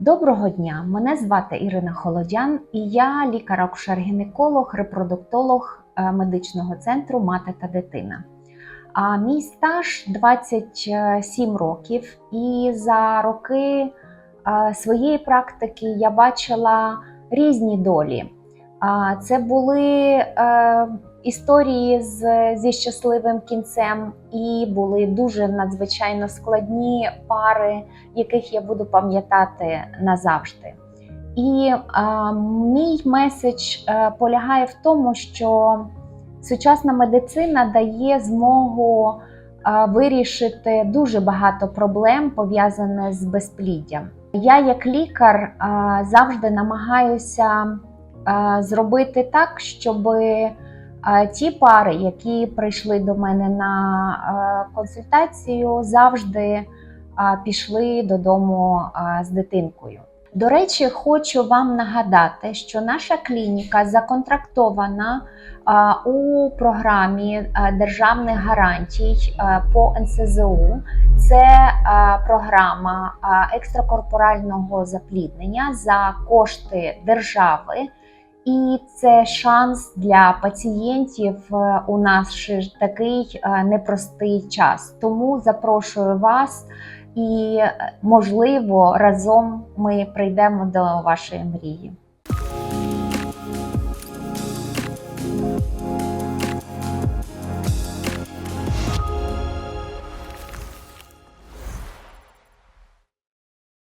Доброго дня! Мене звати Ірина Холодян і я лікар-акушер-гінеколог, репродуктолог е, медичного центру Мати та дитина. А мій стаж 27 років, і за роки е, своєї практики я бачила різні долі. Це були е, історії з, зі щасливим кінцем, і були дуже надзвичайно складні пари, яких я буду пам'ятати назавжди. І а, мій меседж е, полягає в тому, що сучасна медицина дає змогу а, вирішити дуже багато проблем пов'язаних з безпліддям. Я, як лікар, а, завжди намагаюся а, зробити так, щоб ті пари, які прийшли до мене на консультацію, завжди пішли додому з дитинкою. До речі, хочу вам нагадати, що наша клініка законтрактована у програмі державних гарантій по НСЗУ. Це програма екстракорпорального запліднення за кошти держави. І це шанс для пацієнтів е, у наш такий е, непростий час. Тому запрошую вас, і е, можливо разом ми прийдемо до вашої мрії.